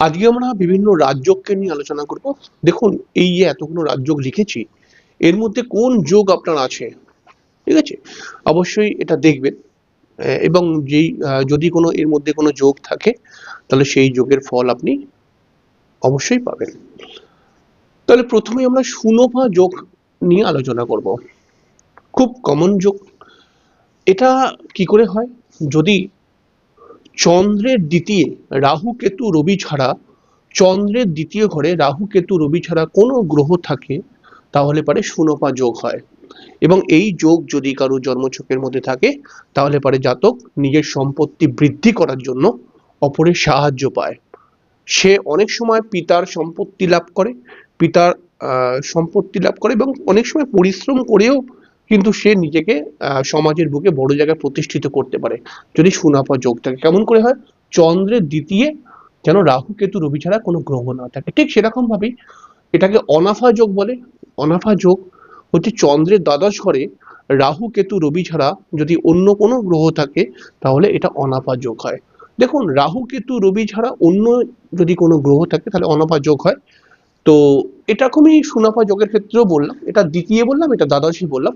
আজকে আমরা বিভিন্ন রাজযোগকে নিয়ে আলোচনা করব। দেখুন, এই যে এতগুলো রাজযোগ লিখেছি, এর মধ্যে কোন যোগ আপনার আছে? ঠিক আছে? অবশ্যই এটা দেখবেন। এবং যেই যদি কোনো, এর মধ্যে কোনো যোগ থাকে, তাহলে সেই যোগের ফল আপনি অবশ্যই পাবেন। তাহলে প্রথমে আমরা সুনভা যোগ নিয়ে আলোচনা করব। খুব কমন যোগ। এটা কি করে হয়? যদি চন্দ্রের দ্বিতীয়, রাহু, কেতু, রবি ছাড়া, চন্দ্রের দ্বিতীয় ঘরে রাহু, কেতু, রবি ছাড়া কোনো গ্রহ থাকে, তাহলে পারে সুনপা যোগ হয়। এবং এই যোগ যদি কারও জন্মছকের মধ্যে থাকে, তাহলে পারে জাতক নিজের সম্পত্তি বৃদ্ধি করার জন্য অপরের সাহায্য পায়। সে অনেক সময় পিতার সম্পত্তি লাভ করে, পিতার সম্পত্তি লাভ করে এবং অনেক সময় পরিশ্রম করেও কিন্তু সে নিজেকে সমাজের বুকে বড় জায়গায় প্রতিষ্ঠিত করতে পারে। যদি সুনাপা যোগ থাকে, কেমন করে হয়? চন্দ্রের দ্বিতীয় যেন রাহু কেতু রবি ছাড়া কোনো গ্রহ না থাকে। ঠিক সেরকম ভাবেই এটাকে অনাফা যোগ বলে। অনাফা যোগ হচ্ছে চন্দ্রের দ্বাদশ ঘরে রাহু কেতু রবি ছাড়া যদি অন্য কোনো গ্রহ থাকে, তাহলে এটা অনাফা যোগ হয়। দেখুন, রাহু কেতু রবি ছাড়া অন্য যদি কোনো গ্রহ থাকে, তাহলে অনাফা যোগ হয়। তো এরকমই সুনাফা যোগের ক্ষেত্রেও বললাম, এটা দ্বিতীয় বললাম, এটা দ্বাদশী বললাম।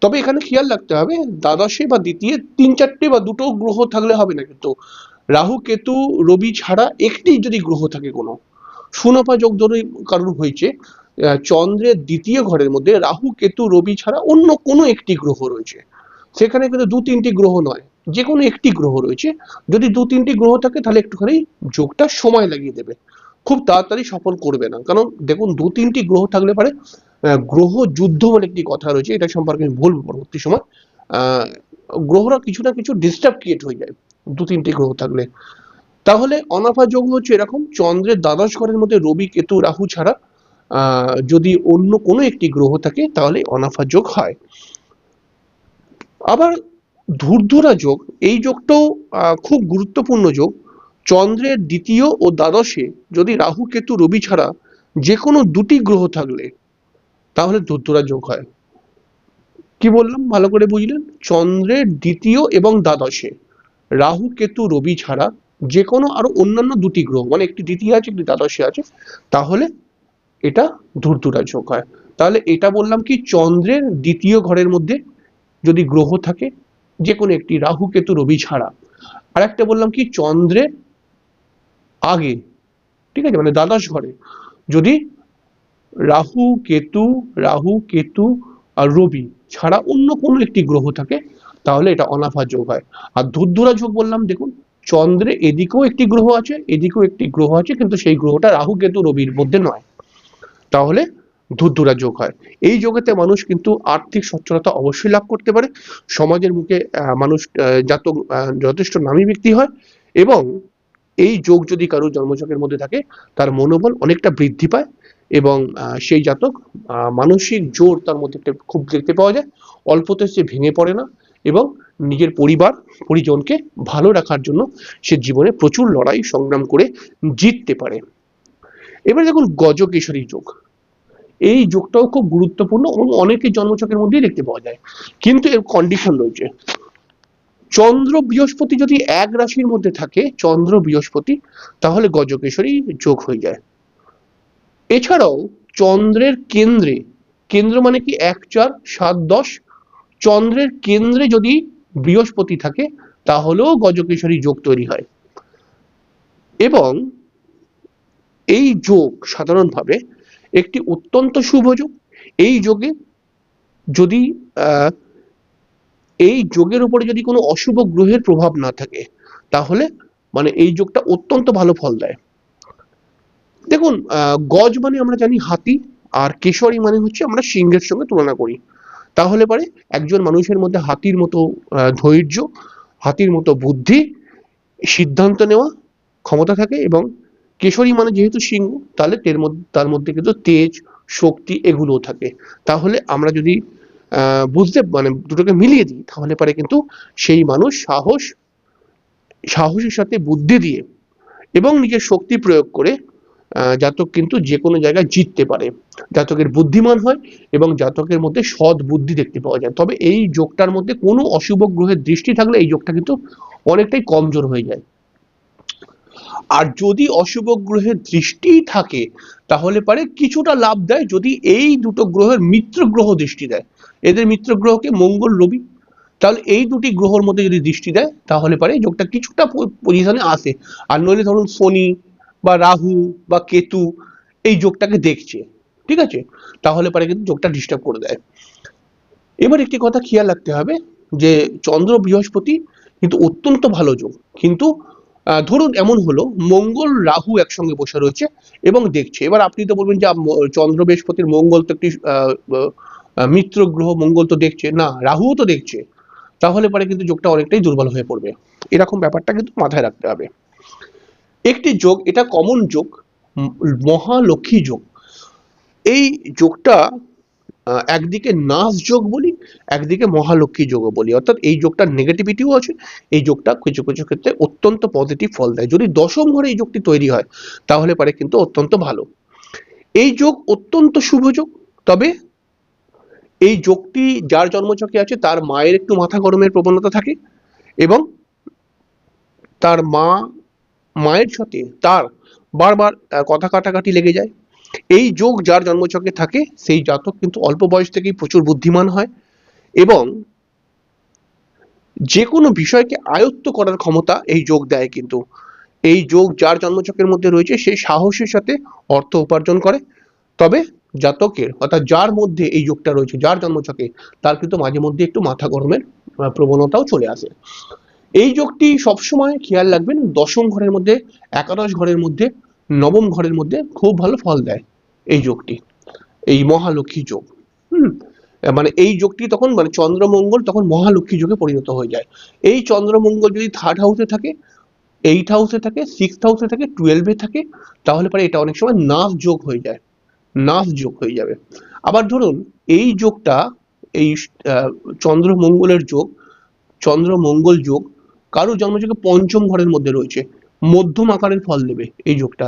তবে এখানে খেয়াল রাখতে হবে, দ্বাদশে বা দ্বিতীয় তিন চারটে বা দুটো গ্রহ থাকলে হবে না কিন্তু। রাহু, কেতু, রবি ছাড়া একটি যদি গ্রহ থাকে কোনো সুনপা যোগ ধরে কারণ হয়েছে চন্দ্রের দ্বিতীয় ঘরের মধ্যে রাহু, কেতু, রবি ছাড়া অন্য কোনো একটি গ্রহ রয়েছে। সেখানে কিন্তু দু তিনটি গ্রহ নয় যে কোনো একটি গ্রহ রয়েছে। যদি দু তিনটি গ্রহ থাকে তাহলে একটুখানি যোগটা সময় লাগিয়ে দেবে। খুব তাড়াতাড়ি সফল করবে না। কারণ দেখুন, দু তিনটি গ্রহ থাকলে পারে গ্রহ যুদ্ধ বলে একটি কথা রয়েছে, এটা সম্পর্কে আমি বলব পরবর্তী সময়। গ্রহরা কিছু না কিছু ডিস্টার্ব ক্রিয়েট হয়ে যায়, দু তিনটি গ্রহ থাকলে। তাহলে অনাফা যোগ হচ্ছে এরকম, চন্দ্রের দ্বাদশ ঘরের মধ্যে রবি, কেতু, রাহু ছাড়া যদি অন্য কোনো একটি গ্রহ থাকে, তাহলে অনাফা যোগ হয়। আবার ধূর্ধরা যোগ, এই যোগটাও খুব গুরুত্বপূর্ণ যোগ। চন্দ্রের দ্বিতীয় ও দ্বাদশে যদি রাহু, কেতু, রবি ছাড়া যে কোনো দুটি গ্রহ থাকলে, তাহলে ধূর্ধরা যোগ হয়। কি বললাম? ভালো করে বুঝলেন? চন্দ্রের দ্বিতীয় এবং দ্বাদশে রাহু, কেতু, রবি ছাড়া যে কোনো আরও অন্যান্য দুটি গ্রহ মানে একটি দ্বিতীয় আছে, একটি দ্বাদশে আছে, তাহলে এটা ধূর্ধরা যোগ হয়। তাহলে এটা বললাম কি? চন্দ্রের দ্বিতীয় ঘরের মধ্যে যদি গ্রহ থাকে যে কোনো একটি রাহু, কেতু, রবি ছাড়া। আর একটা বললাম কি? চন্দ্রের আগে। ঠিক আছে? মানে দ্বাদশ ঘরে। যদি রাহু, কেতু রাহু, কেতু আর রবি ছাড়া অন্য কোনো একটি গ্রহ থাকে, তাহলে এটা অনাফা যোগ হয়। আর ধূর্ধরা যোগ বললাম, দেখুন, চন্দ্রে এদিকেও একটি গ্রহ আছে, এদিকেও একটি গ্রহ আছে, কিন্তু সেই গ্রহটা রাহু, কেতু, রবির মধ্যে নয়। তাহলে ধূর্ধরা যোগ হয়। এই যোগেতে মানুষ কিন্তু আর্থিক সচ্ছলতা অবশ্যই লাভ করতে পারে। সমাজের মুখে মানুষ জাতক যথেষ্ট নামী ব্যক্তি হয় এবং এই যোগ যদি কারও জন্মছকের মধ্যে থাকে, তার মনোবল অনেকটা বৃদ্ধি পায় এবং সেই জাতক মানসিক জোর তার মধ্যে খুব দেখতে পাওয়া যায়। অল্পতে সে ভেঙে পড়ে না এবং নিজের পরিবার, পরিজনকে ভালো রাখার জন্য সে জীবনে প্রচুর লড়াই সংগ্রাম করে জিততে পারে। এবার দেখুন গজকেশরী যোগ। এই যোগটাও খুব গুরুত্বপূর্ণ এবং অনেকের জন্মছকের মধ্যেই দেখতে পাওয়া যায়। কিন্তু এর কন্ডিশন রয়েছে। চন্দ্র বৃহস্পতি যদি এক রাশির মধ্যে থাকে চন্দ্র বৃহস্পতি তাহলে গজকেশরী যোগ হয়ে যায়। এছাড়াও চন্দ্রের কেন্দ্রে কেন্দ্র মানে কি এক চার সাত দশ চন্দ্রের কেন্দ্রে যদি বৃহস্পতি থাকে তাহলেও গজকেশরী যোগ তৈরি হয়। এবং এই যোগ সাধারণভাবে একটি অত্যন্ত শুভ যোগ। এই যোগে যদি আহ, এই যোগের উপরে যদি কোনো অশুভ গ্রহের প্রভাব না থাকে, তাহলে মানে এই যোগটা অত্যন্ত ভালো ফল দেয়। দেখুন গজ মানে আমরা জানি হাতি, আর কেশরী মানে হচ্ছে আমরা সিংহের সঙ্গে তুলনা করি। তাহলে পারে একজন মানুষের মধ্যে হাতির মতো ধৈর্য, হাতির মতো বুদ্ধি, সিদ্ধান্ত নেওয়া, ক্ষমতা থাকে এবং কেশরী মানে যেহেতু সিংহ, তাহলে তের মধ্যে কিন্তু তেজ, শক্তি এগুলোও থাকে। তাহলে আমরা যদি বুঝতে মানে দুটোকে মিলিয়ে দিই, তাহলে পারে কিন্তু সেই মানুষ সাহস, সাহসের সাথে বুদ্ধি দিয়ে এবং নিজের শক্তি প্রয়োগ করে জাতক কিন্তু যে কোনো জায়গায় জিততে পারে। জাতকের বুদ্ধিমান হয় এবং জাতকের মধ্যে সৎ বুদ্ধি দেখতে পাওয়া যায়। তবে এই যোগটার মধ্যে কোনো অশুভ গ্রহের দৃষ্টি থাকলে এই যোগটা কিন্তু অনেকটাই কমজোর হয়ে যায়। আর যদি অশুভ গ্রহের দৃষ্টি থাকে তাহলে পারে কিছুটা লাভ দেয় যদি এই দুটো গ্রহের মিত্র গ্রহ দৃষ্টি দেয়। এদের মিত্র গ্রহকে মঙ্গল, রবি। তাহলে এই দুটি গ্রহর মধ্যে যদি দৃষ্টি দেয়, তাহলে পারে যোগটা কিছুটা পজিশনে আসে। আর নইলে ধরুন শনি বা রাহু বা কেতু এই যোগটাকে দেখছে। ঠিক আছে? তাহলে পারে কিন্তু যোগটা ডিস্টার্ব করে দেয়। এবার একটি কথা খেয়াল রাখতে হবে যে চন্দ্র বৃহস্পতি কিন্তু অত্যন্ত ভালো যোগ। কিন্তু ধরুন এমন হলো, মঙ্গল রাহু একসঙ্গে বসে রয়েছে এবং দেখছে। এবার আপনি তো বলবেন যে চন্দ্র বৃহস্পতির মঙ্গল তো একটি মিত্র গ্রহ, মঙ্গল তো দেখছে। না, রাহুও তো দেখছে। তাহলে পরে কিন্তু যোগটা অনেকটাই দুর্বল হয়ে পড়বে। এরকম ব্যাপারটা কিন্তু মাথায় রাখতে হবে। একটি যোগ, এটা কমন যোগ মহালক্ষ্মী যোগ। এই যোগটা একদিকে নাস যোগ বলি, একদিকে মহালক্ষ্মী যোগও বলি। অর্থাৎ এই যোগটার নেগেটিভিটিও আছে, এই যোগটা কিছু কিছু ক্ষেত্রে অত্যন্ত পজিটিভ ফল দেয়। যদি দশম ঘরে এই যোগটি তৈরি হয়, তাহলে পারে কিন্তু অত্যন্ত ভালো। এই যোগ অত্যন্ত শুভ যোগ, তবে এই যোগটি যার জন্মচকে আছে, তার মায়ের একটু মাথা গরমের প্রবণতা থাকে এবং তার মা, মায়ের সাথে তার বারবার কথা কাটাকাটি লেগে যায়। এই যোগ যার জন্মচকে থাকে, সেই জাতক কিন্তু অল্প বয়স থেকেই প্রচুর বুদ্ধিমান হয় এবং যে কোনো বিষয়কে আয়ত্ত করার ক্ষমতা এই যোগ দেয় কিন্তু। এই যোগ যার জন্মচকের মধ্যে রয়েছে, সে সাহসের সাথে অর্থ উপার্জন করে। তবে জাতকের অর্থাৎ যার মধ্যে এই যোগটা রয়েছে, যার জন্মচকে তার কিন্তু মাঝে মধ্যে একটু মাথা গরমের প্রবণতাও চলে আসে। এই যোগটি সবসময় খেয়াল রাখবেন, দশম ঘরের মধ্যে, একাদশ ঘরের মধ্যে, নবম ঘরের মধ্যে খুব ভালো ফল দেয়। এই যোগটি এই মহালক্ষ্মী যোগ। হুম মানে এই যোগটি তখন মানে চন্দ্রমঙ্গল তখন মহালক্ষ্মী যোগে পরিণত হয়ে যায়। এই চন্দ্রমঙ্গল যদি থার্ড হাউসে থাকে এইট হাউসে থাকে সিক্স হাউসে থাকে টুয়েলভে থাকে তাহলে পরে এটা অনেক সময় নাশ যোগ হয়ে যায়। নাশ যোগ হয়ে যাবে। আবার ধরুন এই যোগটা এই আহ, চন্দ্র মঙ্গলের যোগ চন্দ্র মঙ্গল যোগ কারও জন্মযোগে পঞ্চম ঘরের মধ্যে রয়েছে মধ্যম আকারের ফল দেবে এই যোগটা।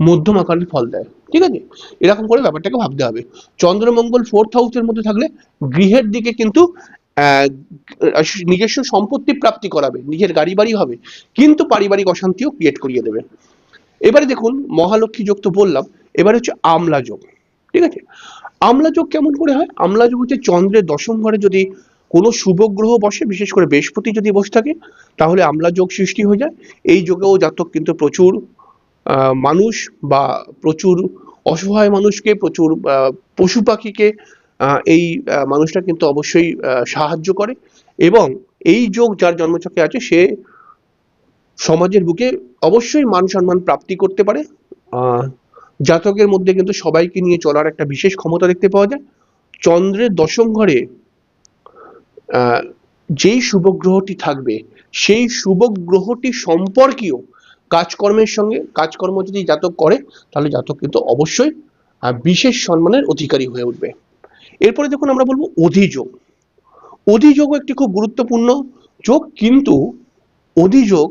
মধ্যম আকারের ফল দেয়। ঠিক আছে? এরকম করে ব্যাপারটাকে ভাবতে হবে। চন্দ্রমঙ্গল ফোর্থ হাউসের মধ্যে থাকলে গৃহের দিকে কিন্তু নিজস্ব সম্পত্তি প্রাপ্তি করাবে, নিজের গাড়ি বাড়ি হবে, কিন্তু পারিবারিক অশান্তিও ক্রিয়েট করিয়ে দেবে। এবারে দেখুন মহালক্ষ্মী যোগ তো বললাম, এবারে হচ্ছে আমলা যোগ ঠিক আছে? আমলা যোগ কেমন করে হয়? আমলা যোগ হচ্ছে চন্দ্রের দশম ঘরে যদি কোনো শুভ গ্রহ বসে, বিশেষ করে বৃহস্পতি যদি বসে থাকে, তাহলে আমলা যোগ সৃষ্টি হয়ে যায়। এই যোগেও জাতক কিন্তু প্রচুর মানুষ বা প্রচুর অসহায় মানুষকে, প্রচুর পশু পাখিকে এই মানুষটা কিন্তু অবশ্যই সাহায্য করে এবং এই যোগ যার জন্মচকে আছে, সে সমাজের বুকে অবশ্যই মান সম্মান প্রাপ্তি করতে পারে। জাতকের মধ্যে কিন্তু সবাইকে নিয়ে চলার একটা বিশেষ ক্ষমতা দেখতে পাওয়া যায়। চন্দ্রের দশম ঘরে যেই শুভ গ্রহটি থাকবে, সেই শুভ গ্রহটি সম্পর্কীয় কাজকর্মের সঙ্গে, কাজকর্ম যদি জাতক করে, তাহলে জাতক কিন্তু অবশ্যই বিশেষ সম্মানের অধিকারী হয়ে উঠবে। এরপরে দেখুন আমরা বলব অধিযোগ। অধিযোগও একটি খুব গুরুত্বপূর্ণ যোগ, কিন্তু অধিযোগ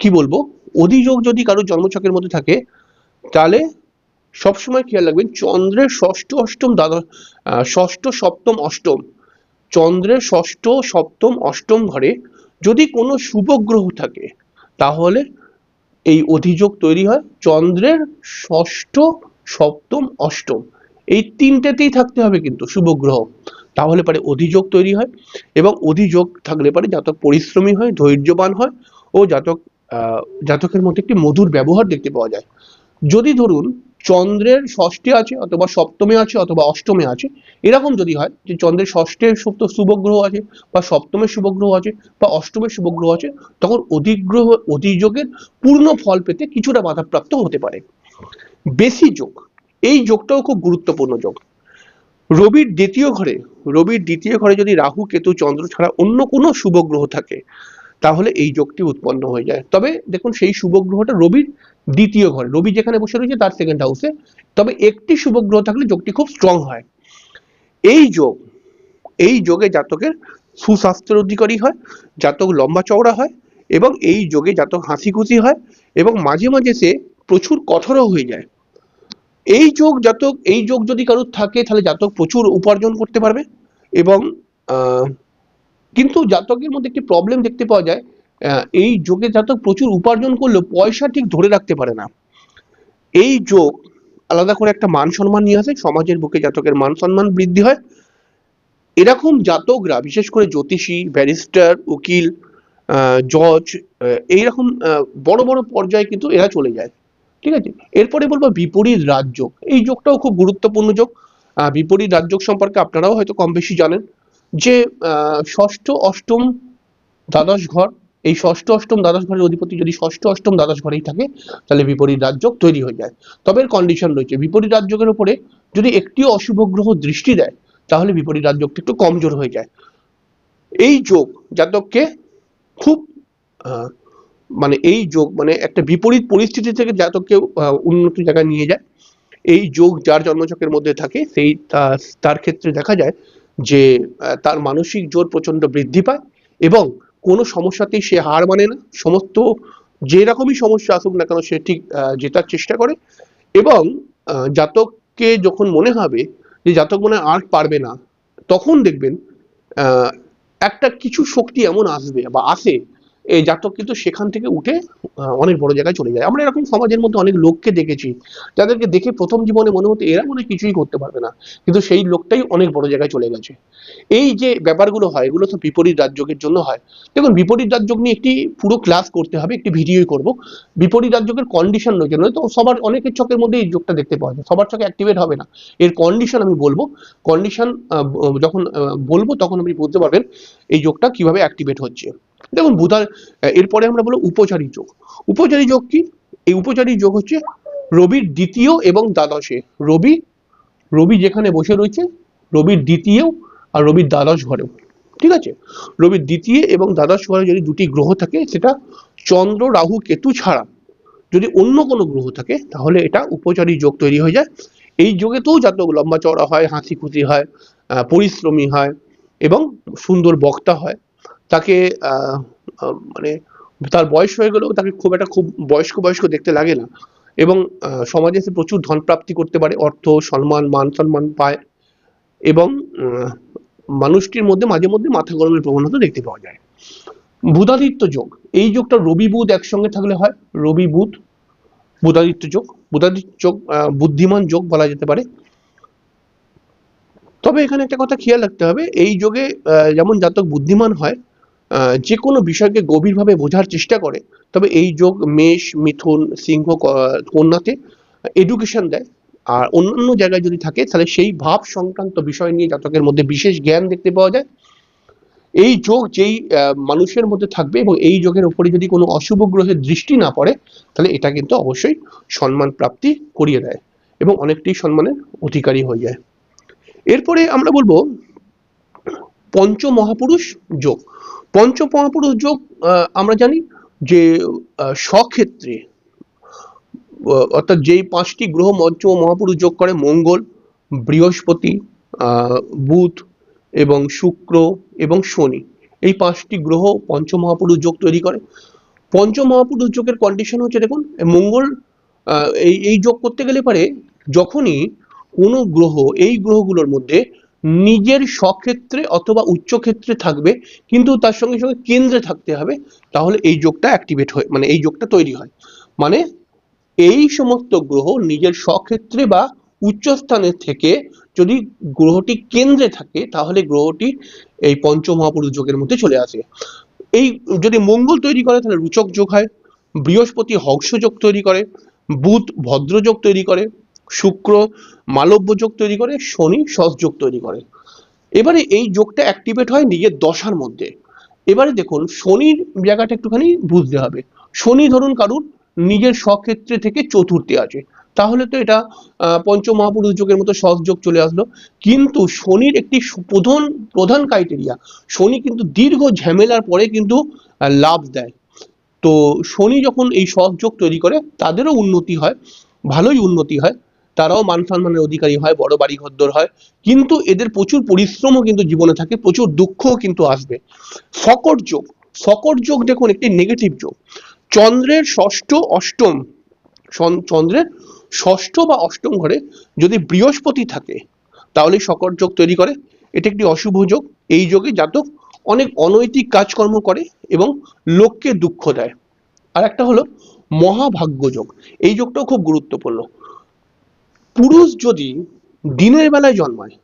কি বলব? অধিযোগ যদি কারও জন্মছকের মধ্যে থাকে, তাহলে সবসময় খেয়াল রাখবেন, চন্দ্রের ষষ্ঠ অষ্টম দ্বাদশ ষষ্ঠ, সপ্তম, অষ্টম চন্দ্রের ষষ্ঠ, সপ্তম, অষ্টম ঘরে যদি কোনো শুভ গ্রহ থাকে, তাহলে এই অধিযোগ তৈরি হয় চন্দ্রের ষষ্ঠ, সপ্তম, অষ্টম। এই তিনটেতেই থাকতে হবে কিন্তু শুভ গ্রহ। তাহলে পরে অধিযোগ তৈরি হয় এবং অধিযোগ থাকলে পরে জাতক পরিশ্রমী হয়, ধৈর্যবান হয় ও জাতক জাতকের মধ্যে একটি মধুর ব্যবহার দেখতে পাওয়া যায়। যদি ধরুন চন্দ্রের ষষ্ঠে আছে অথবা সপ্তমে আছে অথবা অষ্টমে আছে। এরকম যদি হয় যে চন্দ্রের ষষ্ঠে সপ্ত শুভ গ্রহ আছে বা সপ্তমে শুভ গ্রহ আছে বা অষ্টমে শুভ গ্রহ আছে, তখন অধিগ্রহ, অধিযোগের পূর্ণ ফল পেতে কিছুটা বাধাপ্রাপ্ত হতে পারে। বেশি যোগ, এই যোগটাও খুব গুরুত্বপূর্ণ যোগ। রবির দ্বিতীয় ঘরে, রবির দ্বিতীয় ঘরে যদি রাহু, কেতু, চন্দ্র ছাড়া অন্য কোনো শুভ গ্রহ থাকে, তাহলে এই যোগটি উৎপন্ন হয়ে যায়। তবে দেখুন, সেই শুভ গ্রহটা রবির দ্বিতীয় ঘরে। রবি যেখানে বসে রয়েছে, তার সেকেন্ড হাউসে তবে একটি শুভ গ্রহ থাকলে যোগটি খুব স্ট্রং হয়। এই যোগ, এই যোগে জাতকের সুস্বাস্থ্যের অধিকারী হয়, জাতক লম্বা চওড়া হয় এবং এই যোগে জাতক হাসি খুশি হয় এবং মাঝে মাঝে সে প্রচুর কঠোরও হয়ে যায়। এই যোগ জাতক, এই যোগ যদি কারোর থাকে, তাহলে জাতক প্রচুর উপার্জন করতে পারবে এবং কিন্তু জাতকের মধ্যে একটি প্রবলেম দেখতে পাওয়া যায় এই যোগে জাতক প্রচুর উপার্জন করলেও পয়সা ঠিক ধরে রাখতে পারে না। এই যোগ আলাদা করে একটা মান সম্মান নিয়ে আসে, সমাজের বুকে জাতকের মান সম্মান বৃদ্ধি হয়। এরকম জাতকরা, বিশেষ করে জ্যোতিষী, ব্যারিস্টার, উকিল জজ এইরকম বড় বড় পর্যায়ে কিন্তু এরা চলে যায়। ঠিক আছে? এরপরে বলব বিপরীত রাজ্য এই যোগটাও খুব গুরুত্বপূর্ণ যোগ। বিপরীত রাজ্য সম্পর্কে আপনারাও হয়তো কম বেশি জানেন যে ষষ্ঠ, অষ্টম, দ্বাদশ ঘর এই ষষ্ঠ অষ্টম দ্বাদশ ঘরের অধিপতি যদি ষষ্ঠ অষ্টম দ্বাদশ ঘরেই থাকে, তাহলে বিপরীত রাজযোগ তৈরি হয়ে যায়। তবে কন্ডিশন রয়েছে, বিপরীত রাজযোগের উপরে যদি একটিও অশুভ গ্রহ দৃষ্টি দেয়, তাহলে বিপরীত রাজযোগটা একটু কমজোর হয়ে যায়। এই যোগ জাতককে খুব মানে এই যোগ মানে একটা বিপরীত পরিস্থিতি থেকে জাতককে উন্নত জায়গায় নিয়ে যায়। এই যোগ যার জন্মচকের মধ্যে থাকে, সেই তার ক্ষেত্রে দেখা যায় যে তার মানসিক জোর প্রচণ্ড বৃদ্ধি পায় এবং কোনো সমস্যাতেই সে হার মানে না। সমস্ত যে রকমই সমস্যা আসুক না কেন, সে ঠিক জেতার চেষ্টা করে। এবং জাতককে যখন মনে হবে যে জাতক মনে আর পারবে না, তখন দেখবেন একটা কিছু শক্তি এমন আসবে বা আসে এই জাতক কিন্তু সেখান থেকে উঠে অনেক বড় জায়গায় চলে যায়। আমরা এরকম সমাজের মধ্যে অনেক লোককে দেখেছি, যাদেরকে দেখে প্রথম জীবনে মনে হতো এরা মনে কিছুই করতে পারবে না, কিন্তু সেই লোকটাই অনেক বড় জায়গায় চলে গেছে। এই যে ব্যাপারগুলো হয়, এগুলো তো বিপরীত রাজযোগের জন্য হয়। দেখুন, বিপরীত রাজযোগ নিয়ে একটি পুরো ক্লাস করতে হবে, একটি ভিডিওই করব। বিপরীত রাজযোগের কন্ডিশন রয়েছে তো সবার অনেকের চোখের মধ্যে এই যোগটা দেখতে পাওয়া যায়। সবার চোখে অ্যাক্টিভেট হবে না। এর কন্ডিশন আমি বলব। কন্ডিশন যখন বলব, তখন আপনি বুঝতে পারবেন এই যোগটা কীভাবে অ্যাক্টিভেট হচ্ছে। দেখুন বুধার এরপরে আমরা বলব উপচারী যোগ। উপচারী যোগ কি? এই উপচারী যোগ হচ্ছে রবির দ্বিতীয় এবং দ্বাদশে। রবি রবি যেখানে বসে রয়েছে, রবির দ্বিতীয় আর রবির দ্বাদশ ঘরেও ঠিক আছে? রবির দ্বিতীয় এবং দ্বাদশ ঘরে যদি দুটি গ্রহ থাকে, সেটা চন্দ্র, রাহু, কেতু ছাড়া যদি অন্য কোনো গ্রহ থাকে, তাহলে এটা উপচারী যোগ তৈরি হয়ে যায়। এই যোগেতেও জাতক লম্বা চওড়া হয়, হাসি খুশি হয় পরিশ্রমী হয় এবং সুন্দর বক্তা হয়। তাকে মানে তার বয়স হয়ে গেলেও তাকে খুব একটা খুব বয়স্ক বয়স্ক দেখতে লাগে না। এবং সমাজে সে প্রচুর ধন প্রাপ্তি করতে পারে, অর্থ, সম্মান, মান সম্মান পায় এবং মানুষটির মধ্যে মাঝে মধ্যে মাথা গরমের প্রবণতা দেখতে পাওয়া যায়। বুধাদিত্য যোগ, এই যোগটা রবি বুধ একসঙ্গে থাকলে হয়, রবি বুধ, বুধাদিত্য যোগ বুধাদিত্য যোগ বুদ্ধিমান যোগ বলা যেতে পারে। তবে এখানে একটা কথা খেয়াল রাখতে হবে, এই যোগে যেমন জাতক বুদ্ধিমান হয় যে কোনো বিষয়কে গভীরভাবে বোঝার চেষ্টা করে, তবে এই যোগ মেষ, মিথুন, সিংহ কন্যাতে এডুকেশন দেয়। আর অন্যান্য জায়গায় যদি থাকে, তাহলে সেই ভাব সংক্রান্ত বিষয় নিয়ে জাতকের মধ্যে বিশেষ জ্ঞান দেখতে পাওয়া যায়। এই যোগ যেই মানুষের মধ্যে থাকবে এবং এই যোগের উপরে যদি কোনো অশুভ গ্রহের দৃষ্টি না পড়ে, তাহলে এটা কিন্তু অবশ্যই সম্মান প্রাপ্তি করিয়ে দেয় এবং অনেকটাই সম্মানের অধিকারী হয়ে যায়। এরপরে আমরা বলব পঞ্চ মহাপুরুষ যোগ। পঞ্চ যোগ আমরা জানি যে স্বক্ষেত্রে অর্থাৎ যেই পাঁচটি গ্রহ মঞ্চ মহাপুরুষ যোগ করে, মঙ্গল, বৃহস্পতি বুধ এবং শুক্র এবং শনি, এই পাঁচটি গ্রহ পঞ্চ মহাপুরুষ যোগ তৈরি করে। পঞ্চ মহাপুরুষ যোগের কন্ডিশন হচ্ছে, দেখুন, মঙ্গল এই এই যোগ করতে গেলে পারে, যখনই কোনো গ্রহ, এই গ্রহগুলোর মধ্যে নিজের স্বক্ষেত্রে অথবা উচ্চ ক্ষেত্রে থাকবে, কিন্তু তার সঙ্গে সঙ্গে কেন্দ্রে থাকতে হবে, তাহলে এই যোগটা অ্যাক্টিভেট হয় মানে এই যোগটা তৈরি হয়। মানে এই সমস্ত গ্রহ নিজের স্বক্ষেত্রে বা উচ্চস্থানে থেকে যদি গ্রহটি কেন্দ্রে থাকে, তাহলে গ্রহটি এই পঞ্চমহাপুরুষ যোগের মধ্যে চলে আসে। এই যদি মঙ্গল তৈরি করে, তাহলে রুচক যোগ হয়, বৃহস্পতি হংস যোগ তৈরি করে, বুধ ভদ্রযোগ তৈরি করে শুক্র মালব্য যোগ তৈরি করে, শনি সস যোগ তৈরি করে। এবারে এই যোগটা অ্যাক্টিভেট হয় নিজের দশার মধ্যে। এবারে দেখুন, শনির জায়গাটা একটুখানি বুঝতে হবে। শনি ধরুন কারুর নিজের স্বক্ষেত্রে থেকে চতুর্থে আছে। তাহলে তো এটা পঞ্চমহাপুরুষ যোগের মতো সহজ যোগ চলে আসলো। কিন্তু শনির একটি প্রধান প্রধান ক্রাইটেরিয়া শনি কিন্তু দীর্ঘ ঝামেলার পরে কিন্তু লাভ দেয়। তো শনি যখন এই সহযোগ তৈরি করে, তাদেরও উন্নতি হয়, ভালোই উন্নতি হয়। তারাও মান সম্মানের অধিকারী হয়, বড় বাড়ি ঘরদোর হয়। কিন্তু এদের প্রচুর পরিশ্রমও কিন্তু জীবনে থাকে, প্রচুর দুঃখও কিন্তু আসবে। সকট যোগ সকট যোগ দেখুন একটি নেগেটিভ যোগ। চন্দ্রের ষষ্ঠ অষ্টম চন্দ্রের ষষ্ঠ বা অষ্টম ঘরে যদি বৃহস্পতি থাকে, তাহলে সকট যোগ তৈরি করে। এটি একটি অশুভ যোগ। এই যোগে জাতক অনেক অনৈতিক কাজকর্ম করে এবং লোককে দুঃখ দেয়। আর একটা হলো মহাভাগ্য যোগ। এই যোগটাও খুব গুরুত্বপূর্ণ। পুরুষ যদি দিনের বেলায় জন্মায়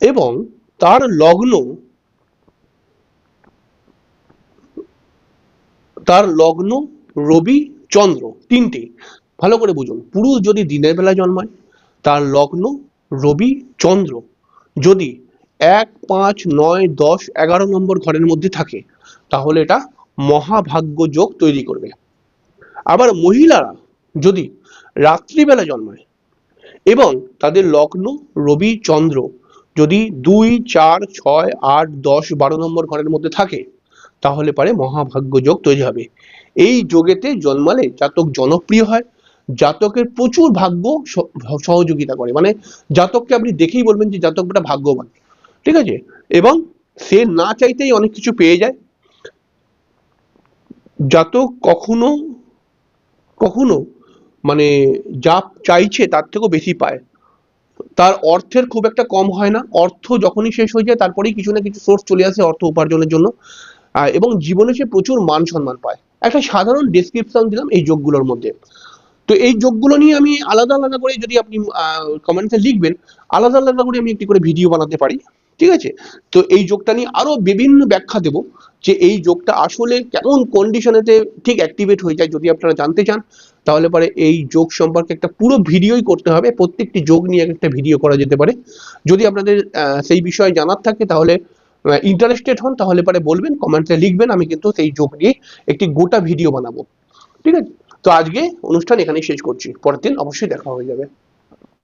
এবং তার লগ্ন তার লগ্ন রবি চন্দ্র তিনটে, ভালো করে বুঝুন। পুরুষ যদি দিনের বেলায় জন্মায়, তার লগ্ন রবি চন্দ্র। যদি এক, পাঁচ, নয়, দশ, এগারো নম্বর ঘরের মধ্যে থাকে, তাহলে এটা মহাভাগ্য যোগ তৈরি করবে। আবার মহিলারা যদি রাত্রিবেলা জন্মায় এবং তাদের লগ্ন রবি চন্দ্র যদি দুই, চার, ছয়, আট, দশ, বারো নম্বর ঘরের মধ্যে থাকে, তাহলে পারে মহাভাগ্য যোগ তৈরি হবে। এই যোগেতে জন্মালে জাতক জনপ্রিয় হয়, জাতকের প্রচুর ভাগ্য সহযোগিতা করে। মানে জাতককে আপনি দেখেই বলবেন যে জাতকটা ভাগ্যবান। ঠিক আছে? এবং সে না চাইতেই অনেক কিছু পেয়ে যায়। জাতক কখনো কখনো মানে যা চাইছে তার থেকেও বেশি পায়। তার অর্থের খুব একটা কম হয় না। অর্থ যখনই শেষ হয়ে যায়, তারপরেই কিছু না কিছু সোর্স চলে আসে অর্থ উপার্জনের জন্য। এবং জীবনে সে প্রচুর মান সম্মান পায়। একটা সাধারণ ডেসক্রিপশন দিলাম এই যোগগুলোর মধ্যে। তো এই যোগগুলো নিয়ে আমি আলাদা আলাদা করে যদি আপনি কমেন্টে লিখবেন, আলাদা আলাদা করে আমি একটি করে ভিডিও বানাতে পারি। ঠিক আছে? তো এই যোগটা নিয়ে আরও বিভিন্ন ব্যাখ্যা দেব যে এই যোগটা আসলে কেমন কন্ডিশনেতে ঠিক অ্যাক্টিভেট হয়ে যায় যদি আপনারা জানতে চান। তাহলে পরে এই যোগ সম্পর্কে একটা পুরো ভিডিওই করতে হবে। প্রত্যেকটি যোগ নিয়ে একটা ভিডিও করা যেতে পারে। যদি আপনাদের সেই বিষয়ে জানার থাকে তাহলে ইন্টারেস্টেড হন, তাহলে পরে বলবেন কমেন্টে লিখবেন, আমি কিন্তু সেই যোগ নিয়ে একটি গোটা ভিডিও বানাবো। ঠিক আছে? তো আজকে অনুষ্ঠান এখানেই শেষ করছি। পরের দিন অবশ্যই দেখা হয়ে যাবে।